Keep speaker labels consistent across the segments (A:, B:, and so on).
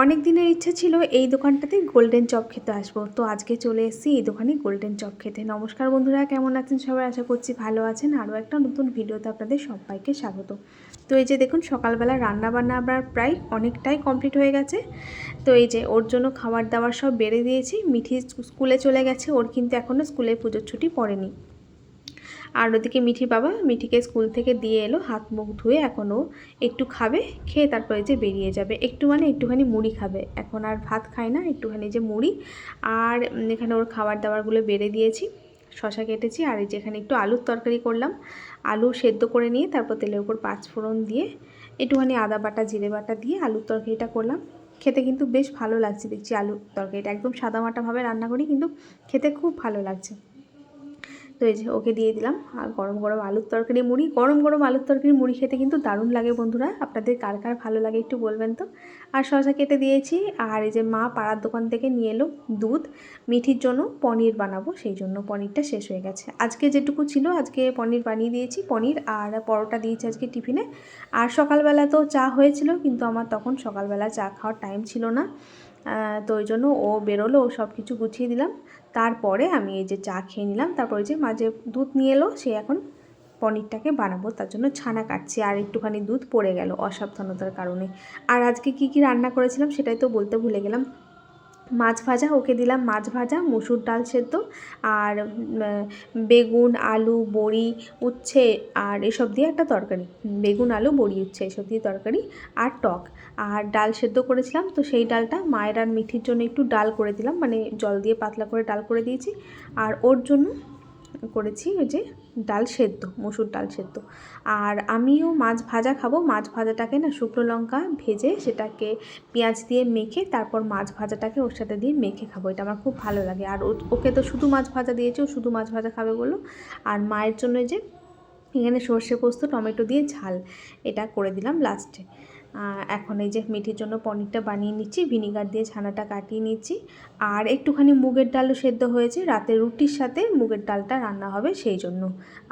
A: অনেক দিনের ইচ্ছা ছিল এই দোকানটাতে গোল্ডেন চপ খেতে আসব। তো আজকে চলে এসেছি এই দোকানে গোল্ডেন চপ খেতে। নমস্কার বন্ধুরা, কেমন আছেন সবাই? আশা করছি ভালো আছেন। আরও একটা নতুন ভিডিওতে আপনাদের সবাইকে স্বাগত। তো এই যে দেখুন, সকালবেলা রান্না বান্না আবার প্রায় অনেকটাই কমপ্লিট হয়ে গেছে। তো এই যে ওর জন্য খাবার দাবার সব বেড়ে দিয়েছি। মিঠি স্কুলে চলে গেছে, ওর কিন্তু এখনও স্কুলে পুজোর ছুটি পড়েনি। আর ওদিকে মিঠি বাবা মিঠিকে স্কুল থেকে দিয়ে এলো, হাত মুখ ধুয়ে এখনও একটু খাবে, খেয়ে তারপরে যে বেরিয়ে যাবে। একটু মানে একটুখানি মুড়ি খাবে। এখন আর ভাত খায় না, একটুখানি যে মুড়ি। আর এখানে ওর খাবার দাবারগুলো বেড়ে দিয়েছি, শশা কেটেছি, আর এই যে এখানে একটু আলুর তরকারি করলাম। আলু সেদ্ধ করে নিয়ে তারপর তেলের উপর পাঁচ ফোড়ন দিয়ে একটুখানি আদা বাটা, জিরে বাটা দিয়ে আলুর তরকারিটা করলাম। খেতে কিন্তু বেশ ভালো লাগছে। দেখছি আলুর তরকারিটা একদম সাদামাটাভাবে রান্না করি, কিন্তু খেতে খুব ভালো লাগছে। তো এই যে ওকে দিয়ে দিলাম। আর গরম গরম আলুর তরকারি, মুড়ি, গরম গরম আলুর তরকারি মুড়ি খেতে কিন্তু দারুণ লাগে বন্ধুরা। আপনাদের কার কার ভালো লাগে একটু বলবেন তো? আর শশা কেটে দিয়েছি। আর এই যে মা পাড়ার দোকান থেকে নিয়ে এলো দুধ। মিঠির জন্য পনির বানাবো, সেই জন্য পনিরটা শেষ হয়ে গেছে। আজকে যেটুকু ছিল, আজকে পনির বানিয়ে দিয়েছি, পনির আর পরোটা দিয়েছি আজকে টিফিনে। আর সকালবেলা তো চা হয়েছিল, কিন্তু আমার তখন সকালবেলা চা খাওয়ার টাইম ছিল না। তো ওই জন্য ও বেরোলো, ও সব কিছু গুছিয়ে দিলাম। তারপরে আমি এই যে চা খেয়ে নিলাম, তারপরে যে মাঝে দুধ নিয়ে এলো, সে এখন পনিরটাকে বানাবো, তার জন্য ছানা কাটছি, আর একটুখানি দুধ পড়ে গেল অসাবধানতার কারণে। আর আজকে কি কি রান্না করেছিলাম সেটাই তো বলতে ভুলে গেলাম। মাছ ভাজা, ওকে দিলাম মাছ ভাজা, মুসুর ডাল সেদ্ধ আর বেগুন, আলু, বড়ি, উচ্ছে আর এসব দিয়ে একটা তরকারি। বেগুন, আলু, বড়ি, উচ্ছে এসব দিয়ে তরকারি আর টক। আর ডাল সেদ্ধ করেছিলাম, তো সেই ডালটা মায়ের আর মিঠির জন্য একটু ডাল করে দিলাম মানে জল দিয়ে পাতলা করে ডাল করে দিয়েছি। আর ওর জন্য করেছি ওই যে ডাল সেদ্ধ, মসুর ডাল সেদ্ধ। আর আমিও মাছ ভাজা খাব। মাছ ভাজাটাকে না শুকনো লঙ্কা ভেজে সেটাকে পেঁয়াজ দিয়ে মেখে তারপর মাছ ভাজাটাকে ওর সাথে দিয়ে মেখে খাব। এটা আমার খুব ভালো লাগে। আর ওকে তো শুধু মাছ ভাজা দিয়েছে, ও শুধু মাছ ভাজা খাবে বলল আর মায়ের জন্য যে এখানে সর্ষে পোস্ত, টমেটো দিয়ে ঝাল এটা করে দিলাম লাস্টে। এখন এই যে মিঠির জন্য পনিরটা বানিয়ে নিচ্ছি, ভিনিগার দিয়ে ছানাটা কাটিয়ে নিচ্ছি। আর একটুখানি মুগের ডালও সেদ্ধ হয়েছে, রাতে রুটির সাথে মুগের ডালটা রান্না হবে সেই জন্য।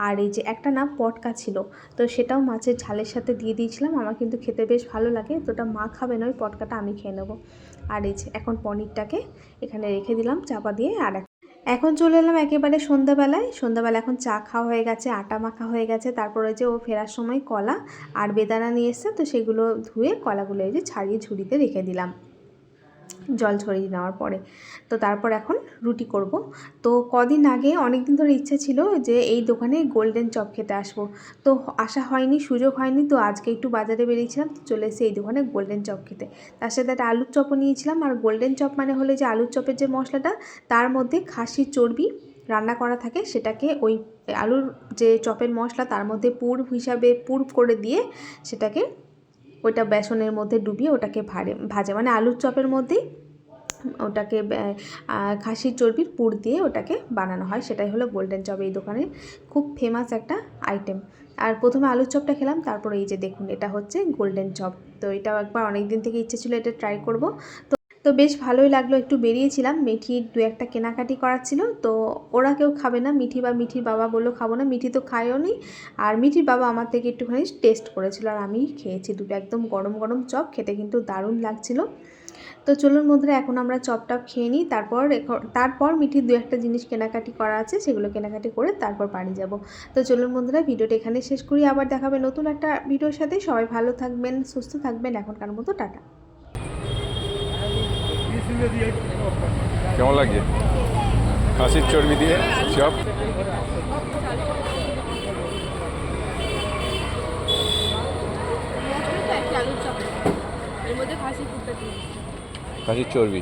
A: আর এই যে একটা না পটকা ছিল, তো সেটাও মাছের ঝালের সাথে দিয়ে দিয়েছিলাম, আমার কিন্তু খেতে বেশ ভালো লাগে তো ওটা মা খাবে না, ওই পটকাটা আমি খেয়ে নেব। আর এই যে এখন পনিরটাকে এখানে রেখে দিলাম, চাপা দিয়ে আর এখন চলে এলাম একেবারে সন্ধ্যাবেলায়। সন্ধ্যাবেলা এখন চা খাওয়া হয়ে গেছে, আটা মাখা হয়ে গেছে। তারপর ওই যে ও ফেরার সময় কলা আর বেদানা নিয়ে এসছে, তো সেগুলো ধুয়ে কলাগুলো এই যে ছাড়িয়ে ঝুড়িতে রেখে দিলাম। জল ছড়িয়ে নেওয়ার পরে। তো তারপর এখন রুটি করব। তো কদিন আগে অনেক দিন ধরে ইচ্ছা ছিল যে এই দোকানে গোল্ডেন চপ খেতে আসব। তো আসা হয়নি, সুযোগ হয়নি, তো আজকে একটু বাজারে বেরিয়েছিলাম, তো চলে এসে এই দোকানে গোল্ডেন চপ খেতে। তার সাথে একটা আলুর চপও নিয়েছিলাম, আর গোল্ডেন চপ মানে হলো যে আলুর চপের যে মশলাটা, তার মধ্যে খাসির চর্বি রান্না করা থাকে, সেটাকে ওই আলুর যে চপের মশলা, তার মধ্যে পুর হিসাবে পুর করে দিয়ে সেটাকে ওইটা বেসনের মধ্যে ডুবিয়ে ওটাকে ভাড়ে ভাজে। মানে আলুর চপের মধ্যেই ওটাকে খাসির চর্বির পুর দিয়ে ওটাকে বানানো হয়। সেটাই হলো গোল্ডেন চপ এই দোকানের খুব ফেমাস একটা আইটেম আর প্রথমে আলুর চপটা খেলাম, তারপরে এই যে দেখুন, এটা হচ্ছে গোল্ডেন চপ তো এটাও একবার অনেক দিন থেকে ইচ্ছে ছিল এটা ট্রাই করব। তো তো বেশ ভালোই লাগল, একটু বেরিয়েছিলাম। মিঠির দু একটা কেনাকাটি করার ছিল তো ওরা কেউ খাবে না, মিঠি বা মিঠির বাবা বলল খাব না, মিঠি তো খায়ও নি। আর মিঠির বাবা আমার থেকে একটুখানি টেস্ট করেছিল আর আমি খেয়েছি দুটো একদম গরম গরম চপ, খেতে কিন্তু দারুণ লাগছিল। তো চলুন বন্ধুরা, এখন আমরা চপ টপ খেয়ে নিই, তারপর তারপর মিঠির দু একটা জিনিস কেনাকাটি করা আছে, সেগুলো কেনাকাটি করে তারপর বাড়ি যাব। তো চলুন বন্ধুরা, ভিডিওটা এখানে শেষ করি, আবার দেখাবে নতুন একটা ভিডিওর সাথে। সবাই ভালো থাকবেন, সুস্থ থাকবেন, এখনকার মতো টাটা।
B: কেমন লাগে খাসির চর্বি দিয়ে চপ। খাসির চর্বি?